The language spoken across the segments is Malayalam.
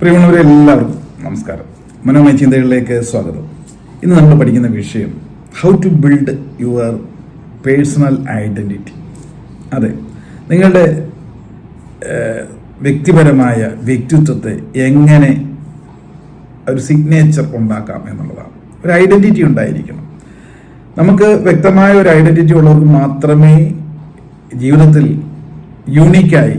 പ്രിയമുള്ളവരെ എല്ലാവർക്കും നമസ്കാരം. മനോമയ ചിന്തകളിലേക്ക് സ്വാഗതം. ഇന്ന് നമ്മൾ പഠിക്കുന്ന വിഷയം how to build your personal identity അതെ നിങ്ങളുടെ വ്യക്തിപരമായ വ്യക്തിത്വത്തെ എങ്ങനെ ഒരു സിഗ്നേച്ചർ ഉണ്ടാക്കാം എന്നുള്ളതാണ്. ഒരു ഐഡന്റിറ്റി ഉണ്ടായിരിക്കണം. നമുക്ക് വ്യക്തമായ ഒരു ഐഡന്റിറ്റി ഉള്ളവർക്ക് മാത്രമേ ജീവിതത്തിൽ യൂണീക്കായി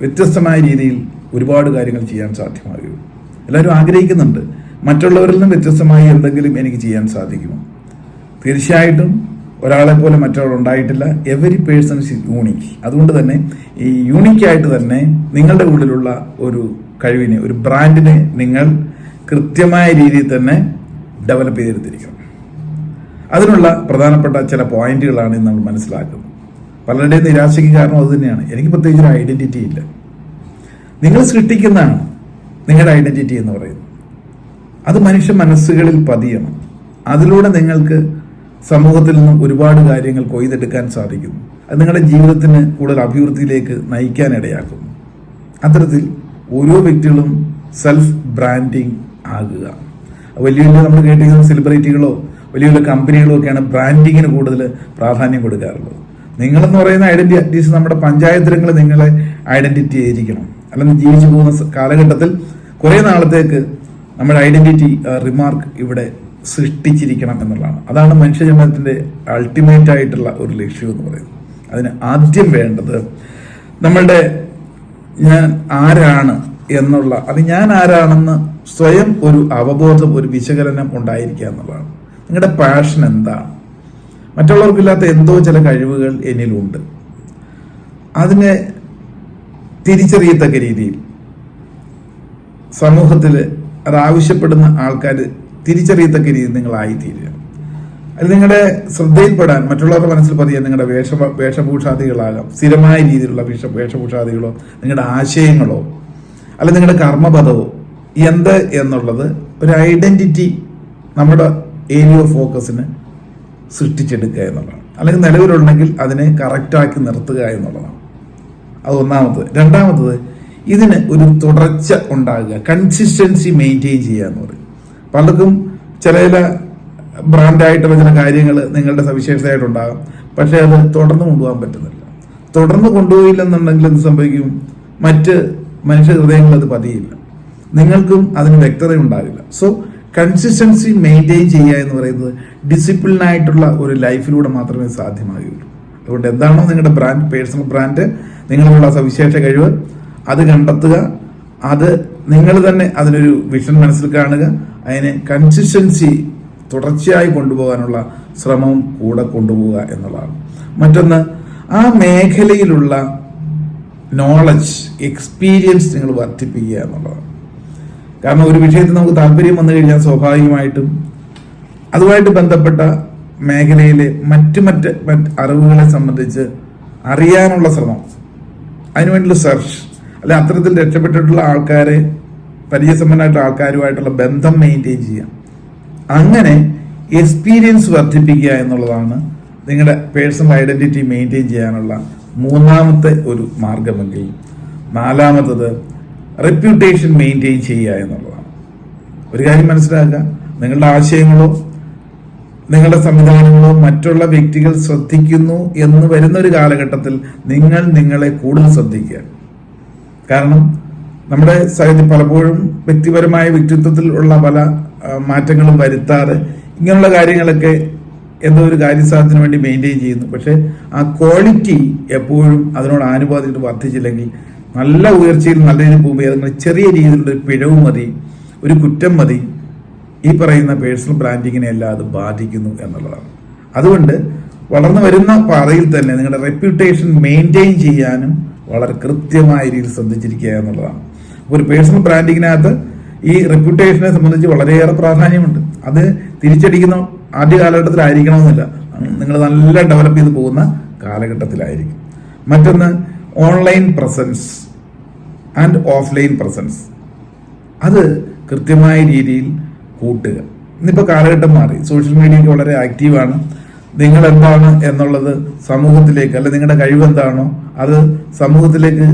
വ്യത്യസ്തമായ രീതിയിൽ ഒരുപാട് കാര്യങ്ങൾ ചെയ്യാൻ സാധ്യമാകുകയുള്ളൂ എല്ലാവരും ആഗ്രഹിക്കുന്നുണ്ട്. മറ്റുള്ളവരിൽ നിന്നും വ്യത്യസ്തമായി എന്തെങ്കിലും എനിക്ക് ചെയ്യാൻ സാധിക്കുമോ? തീർച്ചയായിട്ടും ഒരാളെ പോലെ മറ്റൊരാൾ ഉണ്ടായിട്ടില്ല. എവരി പേഴ്സൺ ഇസ് യൂണിക് അതുകൊണ്ട് തന്നെ ഈ യൂണിക്കായിട്ട് തന്നെ നിങ്ങളുടെ ഉള്ളിലുള്ള ഒരു കഴിവിനെ ഒരു ബ്രാൻഡിനെ നിങ്ങൾ കൃത്യമായ രീതിയിൽ തന്നെ ഡെവലപ്പ് ചെയ്തെടുത്തിരിക്കണം. അതിനുള്ള പ്രധാനപ്പെട്ട ചില പോയിന്റുകളാണ് നമ്മൾ മനസ്സിലാക്കുന്നത്. പലരുടെയും നിരാശയ്ക്ക് കാരണം അതുതന്നെയാണ് എനിക്ക് പ്രത്യേകിച്ച് ഒരു ഐഡന്റിറ്റി ഇല്ല. നിങ്ങൾ സൃഷ്ടിക്കുന്നതാണ് നിങ്ങളുടെ ഐഡന്റിറ്റി എന്ന് പറയുന്നത്. അത് മനുഷ്യ മനസ്സുകളിൽ പതിയണം. അതിലൂടെ നിങ്ങൾക്ക് സമൂഹത്തിൽ നിന്നും ഒരുപാട് കാര്യങ്ങൾ കൊയ്തെടുക്കാൻ സാധിക്കുന്നു. അത് നിങ്ങളുടെ ജീവിതത്തിന് കൂടുതൽ അഭിവൃദ്ധിയിലേക്ക് നയിക്കാനിടയാക്കുന്നു. അത്തരത്തിൽ ഓരോ വ്യക്തികളും സെൽഫ് ബ്രാൻഡിങ് ആകുക. വലിയ വലിയ നമ്മൾ കേട്ടിരിക്കുന്ന സെലിബ്രിറ്റികളോ വലിയ വലിയ കമ്പനികളോ ഒക്കെയാണ് ബ്രാൻഡിങ്ങിന് കൂടുതൽ പ്രാധാന്യം കൊടുക്കാറുള്ളത്. നിങ്ങളെന്ന് പറയുന്ന ഐഡന്റിറ്റി അറ്റ്ലീസ്റ്റ് നമ്മുടെ പഞ്ചായത്തിലങ്ങൾ നിങ്ങളെ ഐഡന്റിറ്റി ആയിരിക്കണം. അല്ലെങ്കിൽ ജീവിച്ചു പോകുന്ന കാലഘട്ടത്തിൽ കുറേ നാളത്തേക്ക് നമ്മുടെ ഐഡന്റിറ്റി റിമാർക്ക് ഇവിടെ സൃഷ്ടിച്ചിരിക്കണം എന്നുള്ളതാണ്. അതാണ് മനുഷ്യജന്മത്തിന്റെ അൾട്ടിമേറ്റ് ആയിട്ടുള്ള ഒരു ലക്ഷ്യം എന്ന് പറയുന്നത്. അതിന് ആദ്യം വേണ്ടത് നമ്മളുടെ ഞാൻ ആരാണ് എന്നുള്ള അത് ഞാൻ ആരാണെന്ന് സ്വയം ഒരു അവബോധം ഒരു വിശകലനം ഉണ്ടായിരിക്കുക എന്നുള്ളതാണ്. നിങ്ങളുടെ പാഷൻ എന്താണ്? മറ്റുള്ളവർക്കില്ലാത്ത എന്തോ ചില കഴിവുകൾ എന്നിലുണ്ട്. അതിനെ തിരിച്ചറിയത്തക്ക രീതിയിൽ സമൂഹത്തിൽ അതാവശ്യപ്പെടുന്ന ആൾക്കാർ തിരിച്ചറിയത്തക്ക രീതിയിൽ നിങ്ങളായിത്തീരുക. അത് നിങ്ങളുടെ ശ്രദ്ധയിൽപ്പെടാൻ മറ്റുള്ളവരുടെ മനസ്സിൽ പതിയാൻ നിങ്ങളുടെ വേഷ വേഷഭൂഷാദികളാകാം. സ്ഥിരമായ രീതിയിലുള്ള വിഷ വേഷഭൂഷാദികളോ നിങ്ങളുടെ ആശയങ്ങളോ അല്ല നിങ്ങളുടെ കർമ്മപദവോ എന്ത് എന്നുള്ളത് ഒരു ഐഡന്റിറ്റി നമ്മുടെ ഏരിയ ഓഫ് ഫോക്കസിന് സൃഷ്ടിച്ചെടുക്കുക എന്നുള്ളതാണ്. അല്ലെങ്കിൽ നിലവിലുണ്ടെങ്കിൽ അതിനെ കറക്റ്റാക്കി നിർത്തുക എന്നുള്ളതാണ്. അത് ഒന്നാമത്. രണ്ടാമത്തത് ഇതിന് ഒരു തുടർച്ച ഉണ്ടാകുക. കൺസിസ്റ്റൻസി മെയിന്റെയിൻ ചെയ്യുക എന്ന് പറയും. പലർക്കും ചില ചില ബ്രാൻഡായിട്ടുള്ള ചില കാര്യങ്ങൾ നിങ്ങളുടെ സവിശേഷതയായിട്ടുണ്ടാകും പക്ഷേ അത് തുടർന്ന് കൊണ്ടുപോകാൻ പറ്റുന്നില്ല. തുടർന്ന് കൊണ്ടുപോയില്ലെന്നുണ്ടെങ്കിൽ എന്ത് സംഭവിക്കും? മറ്റ് മനുഷ്യ ഹൃദയങ്ങൾ അത് പതിയില്ല. നിങ്ങൾക്കും അതിന് വ്യക്തത ഉണ്ടാകില്ല. സോ കൺസിസ്റ്റൻസി മെയിന്റെയിൻ ചെയ്യുക എന്ന് പറയുന്നത് ഡിസിപ്ലിനായിട്ടുള്ള ഒരു ലൈഫിലൂടെ മാത്രമേ സാധ്യമാകുകയുള്ളൂ. അതുകൊണ്ട് എന്താണോ നിങ്ങളുടെ ബ്രാൻഡ് പേഴ്സണൽ ബ്രാൻഡ് നിങ്ങളുള്ള സവിശേഷ കഴിവ് അത് കണ്ടെത്തുക അത് നിങ്ങൾ തന്നെ അതിനൊരു വിഷൻ മനസ്സിൽ കാണുക അതിനെ കൺസിസ്റ്റൻസി തുടർച്ചയായി കൊണ്ടുപോകാനുള്ള ശ്രമവും കൂടെ കൊണ്ടുപോവുക എന്നുള്ളതാണ്. മറ്റൊന്ന് ആ മേഖലയിലുള്ള നോളജ് എക്സ്പീരിയൻസ് നിങ്ങൾ വർദ്ധിപ്പിക്കുക എന്നുള്ളതാണ്. കാരണം ഒരു വിഷയത്തിൽ നമുക്ക് താല്പര്യം വന്നു കഴിഞ്ഞാൽ സ്വാഭാവികമായിട്ടും അതുമായിട്ട് ബന്ധപ്പെട്ട മേഖലയിലെ മറ്റ് മറ്റ് അറിവുകളെ സംബന്ധിച്ച് അറിയാനുള്ള ശ്രമം അതിനുവേണ്ടിയുള്ള സെർച്ച് അല്ലെ അത്തരത്തിൽ രക്ഷപ്പെട്ടിട്ടുള്ള ആൾക്കാരെ പരിചയസമ്പന്നമായിട്ടുള്ള ആൾക്കാരുമായിട്ടുള്ള ബന്ധം മെയിന്റെയിൻ ചെയ്യാം അങ്ങനെ എക്സ്പീരിയൻസ് വർദ്ധിപ്പിക്കുക എന്നുള്ളതാണ് നിങ്ങളുടെ പേഴ്സണൽ ഐഡന്റിറ്റി മെയിന്റെയിൻ ചെയ്യാനുള്ള മൂന്നാമത്തെ ഒരു മാർഗമെങ്കിൽ. നാലാമത്തത് റെപ്യൂട്ടേഷൻ മെയിന്റെയിൻ ചെയ്യുക എന്നുള്ളതാണ്. ഒരു കാര്യം മനസ്സിലാക്കുക നിങ്ങളുടെ ആശയങ്ങളോ നിങ്ങളുടെ സംവിധാനങ്ങളോ മറ്റുള്ള വ്യക്തികൾ ശ്രദ്ധിക്കുന്നു എന്ന് വരുന്ന ഒരു കാലഘട്ടത്തിൽ നിങ്ങൾ നിങ്ങളെ കൂടുതൽ ശ്രദ്ധിക്കുക. കാരണം നമ്മുടെ സാഹിത്യം പലപ്പോഴും വ്യക്തിപരമായ വ്യക്തിത്വത്തിൽ ഉള്ള പല മാറ്റങ്ങളും വരുത്താതെ ഇങ്ങനെയുള്ള കാര്യങ്ങളൊക്കെ എന്തോ ഒരു കാര്യസാധനത്തിന് വേണ്ടി മെയിന്റെയിൻ ചെയ്യുന്നു. പക്ഷേ ആ ക്വാളിറ്റി എപ്പോഴും അതിനോട് ആനുപാതികമായിട്ട് വർദ്ധിച്ചില്ലെങ്കിൽ നല്ല ഉയർച്ചയിൽ നല്ല രീതിയിൽ പോകുമ്പോൾ ഏതെങ്കിലും ചെറിയ രീതിയിലുള്ള ഒരു പിഴവ് മതി ഒരു കുറ്റം മതി ഈ പറയുന്ന പേഴ്സണൽ ബ്രാൻഡിങ്ങിനെ എല്ലാം അത് ബാധിക്കുന്നു എന്നുള്ളതാണ്. അതുകൊണ്ട് വളർന്നു വരുന്ന പാതയിൽ തന്നെ നിങ്ങളുടെ റെപ്യൂട്ടേഷൻ മെയിന്റെയിൻ ചെയ്യാനും വളരെ കൃത്യമായ രീതിയിൽ ശ്രദ്ധിച്ചിരിക്കുക എന്നുള്ളതാണ്. ഒരു പേഴ്സണൽ ബ്രാൻഡിങ്ങിനകത്ത് ഈ റെപ്യൂട്ടേഷനെ സംബന്ധിച്ച് വളരെയേറെ പ്രാധാന്യമുണ്ട്. അത് തിരിച്ചടിക്കുന്ന ആദ്യ കാലഘട്ടത്തിലായിരിക്കണമെന്നില്ല. നിങ്ങൾ നല്ല ഡെവലപ്പ് ചെയ്ത് പോകുന്ന കാലഘട്ടത്തിലായിരിക്കും. മറ്റൊന്ന് online presence and offline presence അത് കൃത്യമായ രീതിയിൽ കൂട്ടുക. ഇന്നിപ്പോൾ കാലഘട്ടം മാറി. സോഷ്യൽ മീഡിയയ്ക്ക് വളരെ ആക്റ്റീവാണ് നിങ്ങൾ എന്താണ് എന്നുള്ളത് സമൂഹത്തിലേക്ക് അല്ലെ നിങ്ങളുടെ കഴിവ് എന്താണോ അത് സമൂഹത്തിലേക്ക്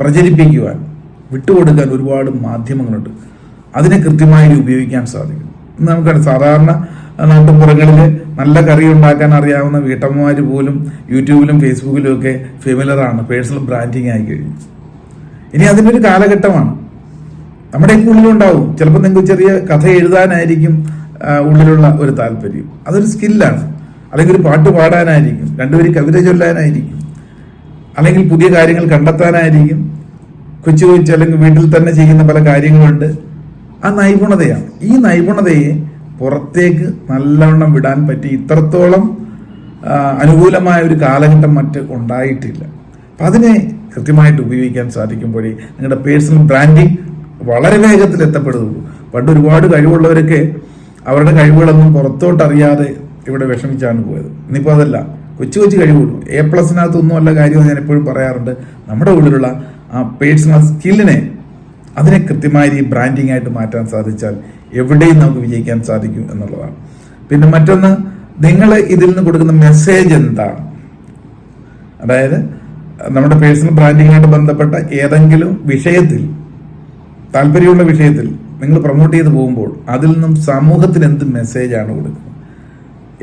പ്രചരിപ്പിക്കുവാൻ വിട്ടുകൊടുക്കാൻ ഒരുപാട് മാധ്യമങ്ങളുണ്ട്. അതിനെ കൃത്യമായി ഉപയോഗിക്കാൻ സാധിക്കും. നമുക്കറിയാം സാധാരണ നാട്ടുപുറങ്ങളിൽ നല്ല കറി ഉണ്ടാക്കാൻ അറിയാവുന്ന വീട്ടമ്മമാർ പോലും യൂട്യൂബിലും ഫേസ്ബുക്കിലും ഒക്കെ ഫെമിലറാണ്. പേഴ്സണൽ ബ്രാൻഡിങ് ആയി കഴിഞ്ഞു. ഇനി അതിന്റെ ഒരു കാലഘട്ടമാണ്. നമ്മുടെ ഉള്ളിലുണ്ടാവും ചിലപ്പോൾ നിങ്ങൾക്ക് ചെറിയ കഥ എഴുതാനായിരിക്കും ഉള്ളിലുള്ള ഒരു താല്പര്യം. അതൊരു സ്കില്ലാണ്. അല്ലെങ്കിൽ ഒരു പാട്ട് പാടാനായിരിക്കും. രണ്ടുപേരും കവിത ചൊല്ലാനായിരിക്കും. അല്ലെങ്കിൽ പുതിയ കാര്യങ്ങൾ കണ്ടെത്താനായിരിക്കും. കൊച്ചു കൊച്ചു അല്ലെങ്കിൽ വീട്ടിൽ തന്നെ ചെയ്യുന്ന പല കാര്യങ്ങളുണ്ട്. ആ നൈപുണതയാണ്. ഈ നൈപുണതയെ പുറത്തേക്ക് നല്ലവണ്ണം വിടാൻ പറ്റി ഇത്രത്തോളം അനുകൂലമായ ഒരു കാലഘട്ടം മറ്റ് ഉണ്ടായിട്ടില്ല. അപ്പം അതിനെ കൃത്യമായിട്ട് ഉപയോഗിക്കാൻ സാധിക്കുമ്പോഴേ നിങ്ങളുടെ പേഴ്സണൽ ബ്രാൻഡിങ് വളരെ വേഗത്തിൽ എത്തപ്പെടുന്നുള്ളൂ. പണ്ട് ഒരുപാട് കഴിവുള്ളവരൊക്കെ അവരുടെ കഴിവുകളൊന്നും പുറത്തോട്ടറിയാതെ ഇവിടെ വിഷമിച്ചാണ് പോയത്. ഇന്നിപ്പോൾ അതല്ല. കൊച്ചു കൊച്ചു കഴിവുള്ളൂ. എ പ്ലസിനകത്തൊന്നും അല്ല കാര്യമെന്ന് ഞാൻ എപ്പോഴും പറയാറുണ്ട്. നമ്മുടെ ഉള്ളിലുള്ള ആ പേഴ്സണൽ സ്കില്ലിനെ അതിനെ കൃത്യമായ ഈ ബ്രാൻഡിങ് ആയിട്ട് മാറ്റാൻ സാധിച്ചാൽ എവിടെയും നമുക്ക് വിജയിക്കാൻ സാധിക്കും എന്നുള്ളതാണ്. പിന്നെ മറ്റൊന്ന് നിങ്ങൾ ഇതിൽ നിന്ന് കൊടുക്കുന്ന മെസ്സേജ് എന്താണ് അതായത് നമ്മുടെ പേഴ്സണൽ ബ്രാൻഡിങ്ങായിട്ട് ബന്ധപ്പെട്ട ഏതെങ്കിലും വിഷയത്തിൽ താല്പര്യമുള്ള വിഷയത്തിൽ നിങ്ങൾ പ്രൊമോട്ട് ചെയ്ത് പോകുമ്പോൾ അതിൽ നിന്നും സമൂഹത്തിന് എന്ത് മെസ്സേജാണ് കൊടുക്കുന്നത്?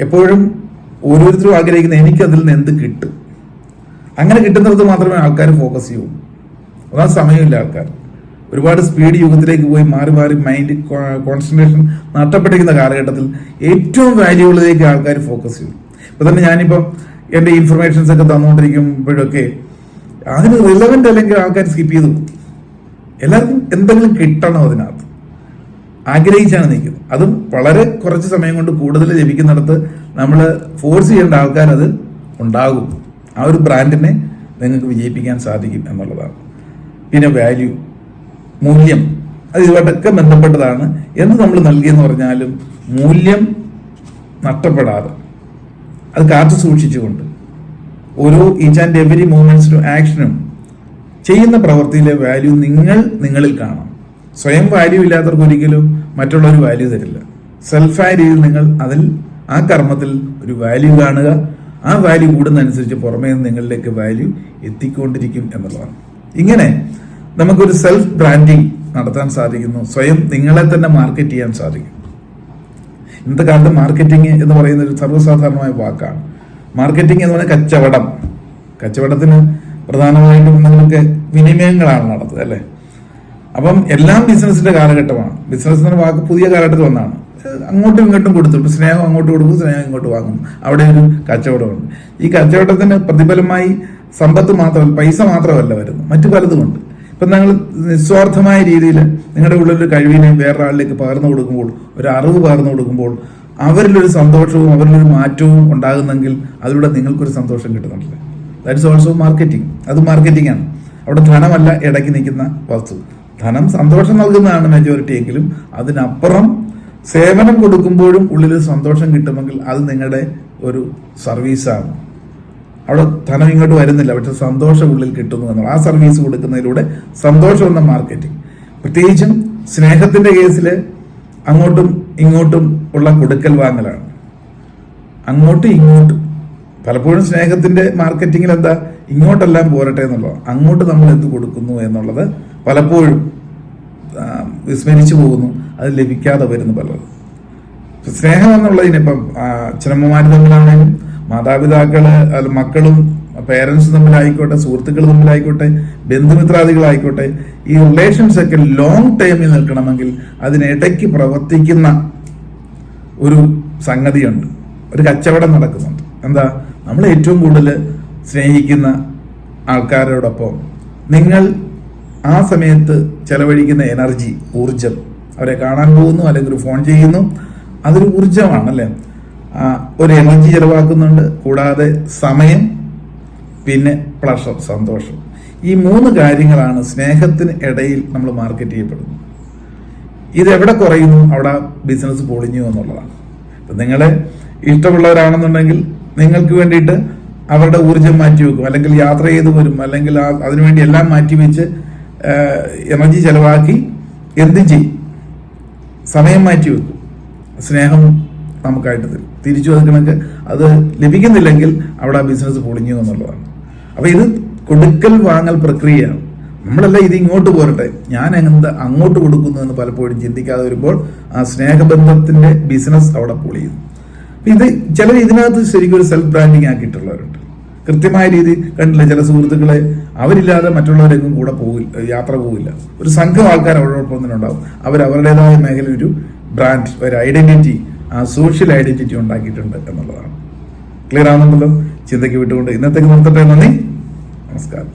എപ്പോഴും ഓരോരുത്തരും ആഗ്രഹിക്കുന്ന എനിക്ക് അതിൽ നിന്ന് എന്ത് കിട്ടും? അങ്ങനെ കിട്ടുന്നിടത്ത് മാത്രമേ ആൾക്കാർ ഫോക്കസ് ചെയ്യൂ. അതാ സമയമില്ല ആൾക്കാർ ഒരുപാട് സ്പീഡ് യുഗത്തിലേക്ക് പോയി മാറി മാറി മൈൻഡ് കോൺസെൻട്രേഷൻ നഷ്ടപ്പെട്ടിരിക്കുന്ന കാലഘട്ടത്തിൽ ഏറ്റവും വാല്യൂബിളിലേക്ക് ആൾക്കാർ ഫോക്കസ് ചെയ്യും. ഇപ്പൊ തന്നെ ഞാനിപ്പം എന്റെ ഇൻഫർമേഷൻസ് ഒക്കെ തന്നുകൊണ്ടിരിക്കുമ്പോഴൊക്കെ അതിന് റിലവന്റ് അല്ലെങ്കിൽ ആൾക്കാർ സ്കിപ്പ് ചെയ്തു. എല്ലാവർക്കും എന്തെങ്കിലും കിട്ടണം അതിനകത്ത്. ആഗ്രഹിച്ചാണ് നിൽക്കുന്നത്. അതും വളരെ കുറച്ച് സമയം കൊണ്ട് കൂടുതൽ ലഭിക്കുന്നിടത്ത് നമ്മൾ ഫോഴ്സ് ചെയ്യേണ്ട ആൾക്കാർ അത് ഉണ്ടാകും. ആ ഒരു ബ്രാൻഡിനെ നിങ്ങൾക്ക് വിജയിപ്പിക്കാൻ സാധിക്കും എന്നുള്ളതാണ്. പിന്നെ വാല്യൂ മൂല്യം അത് ഇതുമായിട്ടൊക്കെ ബന്ധപ്പെട്ടതാണ് എന്ന് നമ്മൾ നൽകിയെന്ന് പറഞ്ഞാലും മൂല്യം നഷ്ടപ്പെടാതെ അത് കാത്തു സൂക്ഷിച്ചുകൊണ്ട് ഓരോ ഈച്ച് ആൻഡ് എവരി മൂവ്മെന്റ്സിനും ആക്ഷനും ചെയ്യുന്ന പ്രവൃത്തിയിലെ വാല്യൂ നിങ്ങൾ നിങ്ങളിൽ കാണാം സ്വയം വാല്യൂ ഇല്ലാത്തവർക്ക് ഒരിക്കലും മറ്റുള്ളവർ വാല്യൂ തരില്ല. സെൽഫായ രീതിയിൽ നിങ്ങൾ അതിൽ ആ കർമ്മത്തിൽ ഒരു വാല്യൂ കാണുക. ആ വാല്യൂ കൂടുന്നതനുസരിച്ച് പുറമേ നിന്ന് നിങ്ങളിലേക്ക് വാല്യൂ എത്തിക്കൊണ്ടിരിക്കും എന്നുള്ളതാണ്. ഇങ്ങനെ നമുക്കൊരു സെൽഫ് ബ്രാൻഡിങ് നടത്താൻ സാധിക്കുന്നു. സ്വയം നിങ്ങളെ തന്നെ മാർക്കറ്റ് ചെയ്യാൻ സാധിക്കും. ഇന്നത്തെ കാലത്ത് മാർക്കറ്റിംഗ് എന്ന് പറയുന്ന ഒരു സർവസാധാരണമായ വാക്കാണ്. മാർക്കറ്റിംഗ് എന്ന് പറഞ്ഞാൽ കച്ചവടം. കച്ചവടത്തിന് പ്രധാനമായിട്ടും നിങ്ങൾക്ക് വിനിമയങ്ങളാണ് നടത്തുന്നത് അല്ലേ? അപ്പം എല്ലാം ബിസിനസിന്റെ കാലഘട്ടമാണ്. ബിസിനസ് എന്ന വാക്ക് പുതിയ കാലഘട്ടത്തിൽ ഒന്നാണ് അങ്ങോട്ടും ഇങ്ങോട്ടും കൊടുത്തു ഇപ്പൊ സ്നേഹം അങ്ങോട്ട് കൊടുക്കും സ്നേഹം ഇങ്ങോട്ട് വാങ്ങും അവിടെ ഒരു കച്ചവടമുണ്ട്. ഈ കച്ചവടത്തിന് പ്രതിഫലമായി സമ്പത്ത് മാത്രമല്ല പൈസ മാത്രമല്ല വരുന്നത്. മറ്റു പലതുമുണ്ട് ഇപ്പൊ നിങ്ങൾ നിസ്വാർത്ഥമായ രീതിയിൽ നിങ്ങളുടെ ഉള്ളിലൊരു കഴിവിനെ വേറൊരാളിലേക്ക് പകർന്നു കൊടുക്കുമ്പോൾ ഒരു അറിവ് പകർന്നു കൊടുക്കുമ്പോൾ അവരിലൊരു സന്തോഷവും അവരിലൊരു മാറ്റവും ഉണ്ടാകുന്നെങ്കിൽ അതിലൂടെ നിങ്ങൾക്കൊരു സന്തോഷം കിട്ടുന്നുണ്ടല്ലേ? ദാറ്റ്സ് ഓൾസോ മാർക്കറ്റിംഗ് അത് മാർക്കറ്റിംഗ് ആണ്. അവിടെ ധനമല്ല ഇടയ്ക്ക് നിൽക്കുന്ന വസ്തു. ധനം സന്തോഷം നൽകുന്നതാണ് മെജോറിറ്റി എങ്കിലും അതിനപ്പുറം സേവനം കൊടുക്കുമ്പോഴും ഉള്ളിൽ സന്തോഷം കിട്ടുമെങ്കിൽ അത് നിങ്ങളുടെ ഒരു സർവീസാണ് അവിടെ ധനം ഇങ്ങോട്ട് വരുന്നില്ല പക്ഷെ സന്തോഷം ഉള്ളിൽ കിട്ടുന്നു എന്നുള്ള ആ സർവീസ് കൊടുക്കുന്നതിലൂടെ സന്തോഷം എന്ന മാർക്കറ്റിംഗ് പ്രത്യേകിച്ചും സ്നേഹത്തിന്റെ കേസിൽ അങ്ങോട്ടും ഇങ്ങോട്ടും ഉള്ള കൊടുക്കൽ വാങ്ങലാണ്. അങ്ങോട്ടും ഇങ്ങോട്ടും പലപ്പോഴും സ്നേഹത്തിന്റെ മാർക്കറ്റിംഗിൽ എന്താ ഇങ്ങോട്ടെല്ലാം പോരട്ടെ എന്നുള്ളത് അങ്ങോട്ട് നമ്മൾ എന്ത് കൊടുക്കുന്നു എന്നുള്ളത് പലപ്പോഴും വിസ്മരിച്ചു പോകുന്നു. അത് ലഭിക്കാതെ വരുന്നു പലരും സ്നേഹം എന്നുള്ളതിനിപ്പം അച്ഛനമ്മമാർ തമ്മിലാണെങ്കിലും മാതാപിതാക്കൾ അല്ല മക്കളും പേരൻസ് തമ്മിലായിക്കോട്ടെ സുഹൃത്തുക്കൾ തമ്മിലായിക്കോട്ടെ ബന്ധുമിത്രാദികളായിക്കോട്ടെ ഈ റിലേഷൻസ് ഒക്കെ ലോങ് ടേമിൽ നിൽക്കണമെങ്കിൽ അതിനിടയ്ക്ക് പ്രവർത്തിക്കുന്ന ഒരു സംഗതിയുണ്ട്. ഒരു കച്ചവടം നടക്കുന്നുണ്ട്. എന്താ നമ്മൾ ഏറ്റവും കൂടുതൽ സ്നേഹിക്കുന്ന ആൾക്കാരോടൊപ്പം നിങ്ങൾ ആ സമയത്ത് ചെലവഴിക്കുന്ന എനർജി ഊർജം അവരെ കാണാൻ പോകുന്നു അല്ലെങ്കിൽ ഒരു ഫോൺ ചെയ്യുന്നു. അതൊരു ഊർജമാണ് അല്ലേ ഒരു എനർജി ചെലവാക്കുന്നുണ്ട് കൂടാതെ സമയം പിന്നെ പ്ലഷർ സന്തോഷം. ഈ മൂന്ന് കാര്യങ്ങളാണ് സ്നേഹത്തിന് ഇടയിൽ നമ്മൾ മാർക്കറ്റ് ചെയ്യപ്പെടുന്നത്. ഇതെവിടെ കുറയുന്നു? അവിടെ ബിസിനസ് പൊളിഞ്ഞു എന്നുള്ളതാണ്. നിങ്ങളെ ഇഷ്ടമുള്ളവരാണെന്നുണ്ടെങ്കിൽ നിങ്ങൾക്ക് വേണ്ടിയിട്ട് അവരുടെ ഊർജം മാറ്റി വെക്കും. അല്ലെങ്കിൽ യാത്ര ചെയ്ത് വരും. അല്ലെങ്കിൽ അതിനുവേണ്ടി എല്ലാം മാറ്റി വെച്ച് എനർജി ചെലവാക്കി എന്തും ചെയ്യും. സമയം മാറ്റി വെക്കും. സ്നേഹം നമുക്കായിട്ട് തരും. തിരിച്ചു വയ്ക്കണമെങ്കിൽ അത് ലഭിക്കുന്നില്ലെങ്കിൽ അവിടെ ആ ബിസിനസ് പൊളിഞ്ഞു എന്നുള്ളതാണ്. അപ്പൊ ഇത് കൊടുക്കൽ വാങ്ങൽ പ്രക്രിയയാണ്. നമ്മളല്ല ഇത് ഇങ്ങോട്ട് പോരട്ടെ. ഞാൻ എന്താ അങ്ങോട്ട് കൊടുക്കുന്നു എന്ന് പലപ്പോഴും ചിന്തിക്കാതെ വരുമ്പോൾ ആ സ്നേഹബന്ധത്തിന്റെ ബിസിനസ് അവിടെ പൊളിയുന്നു. ഇത് ചിലർ ഇതിനകത്ത് ശരിക്കും ഒരു സെൽഫ് ബ്രാൻഡിങ് ആക്കിയിട്ടുള്ളവരുണ്ട്. കൃത്യമായ രീതി കണ്ടില്ല ചില സുഹൃത്തുക്കളെ അവരില്ലാതെ മറ്റുള്ളവരെങ്ങും കൂടെ പോകില്ല യാത്ര പോകില്ല ഒരു സംഘം ആൾക്കാർ അവരോടൊപ്പം തന്നെ ഉണ്ടാവും. അവർ അവരുടേതായ മേഖല ഒരു ബ്രാൻഡ് ഒരു ഐഡന്റിറ്റി ആ സോഷ്യൽ ഐഡന്റിറ്റി ഉണ്ടാക്കിയിട്ടുണ്ട് എന്നുള്ളതാണ്. ക്ലിയർ ആണെന്നുണ്ടല്ലോ ചിന്തയ്ക്ക് വിട്ടുകൊണ്ട് ഇന്നത്തേക്ക് നിർത്തട്ടെ. നന്ദി. നമസ്കാരം.